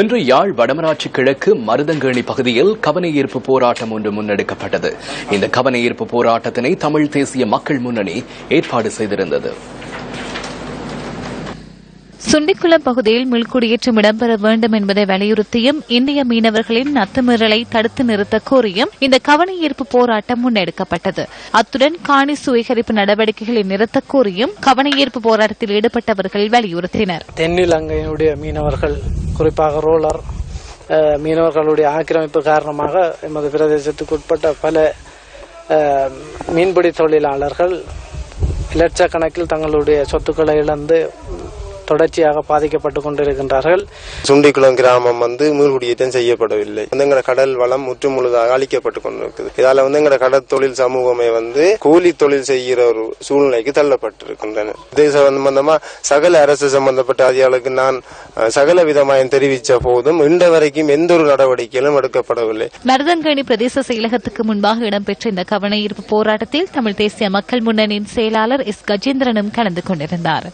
இன்று யாழ் வடமராட்சி கிழக்கு மருதங்கேணி பகுதியில் கவனஈர்ப்பு போராட்டம் ஒன்று முன்னெடுக்கப்பட்டது. இந்த கவனஈர்ப்பு போராட்டத்தினை தமிழ் தேசிய மக்கள் முன்னணி ஏற்பாடு செய்திருந்தது. சுண்டிக்குளம் பகுதியில் மீள்குடியேற்றம் இடம்பெற வேண்டும் என்பதை வலியுறுத்தியும் இந்திய மீனவர்களின் அத்துமீறலை தடுத்து நிறுத்த கோரியும் இந்த கவனஈர்ப்பு போராட்டம் முன்னெடுக்கப்பட்டது. அத்துடன் காணி சுவீகரிப்பு நடவடிக்கைகளை நிறுத்த கோரியும் கவனஈர்ப்பு போராட்டத்தில் ஈடுபட்டவர்கள் வலியுறுத்தினர். தென்னிலங்கையினுடைய மீனவர்கள் குறிப்பாக ரோலர் மீனவர்களுடைய ஆக்கிரமிப்பு காரணமாக எமது பிரதேசத்துக்கு உட்பட்ட பல மீன்பிடி தொழிலாளர்கள் லட்சக்கணக்கில் தங்களுடைய சொத்துக்களை இழந்து தொடர்ச்சியாக பாதிக்கப்பட்டு கொண்டிருக்கின்றார்கள். சுண்டிக்குளம் கிராமம் வந்து மீள்குடியேற்றம் செய்யப்படவில்லை. வந்து எங்கட கடல் வளம் முற்று முழுதாக அழிக்கப்பட்டு கொண்டிருக்குது. இதால வந்து எங்கட கடல் தொழில் சமூகமே வந்து கூலி தொழில் செய்கிற ஒரு சூழ்நிலைக்கு தள்ளப்பட்டிருக்கின்றன. இது சம்பந்தமா சகல அரசு சம்பந்தப்பட்ட அதிகாரிகளுக்கு நான் சகல விதமாயம் தெரிவித்த போதும் இன்று வரைக்கும் எந்த ஒரு நடவடிக்கைகளும் எடுக்கப்படவில்லை. மருதங்கேணி பிரதேச செயலகத்துக்கு முன்பாக இடம்பெற்ற இந்த கவனஈர்ப்பு போராட்டத்தில் தமிழ் தேசிய மக்கள் முன்னணியின் செயலாளர் எஸ். கஜேந்திரனும் கலந்து கொண்டிருந்தார்.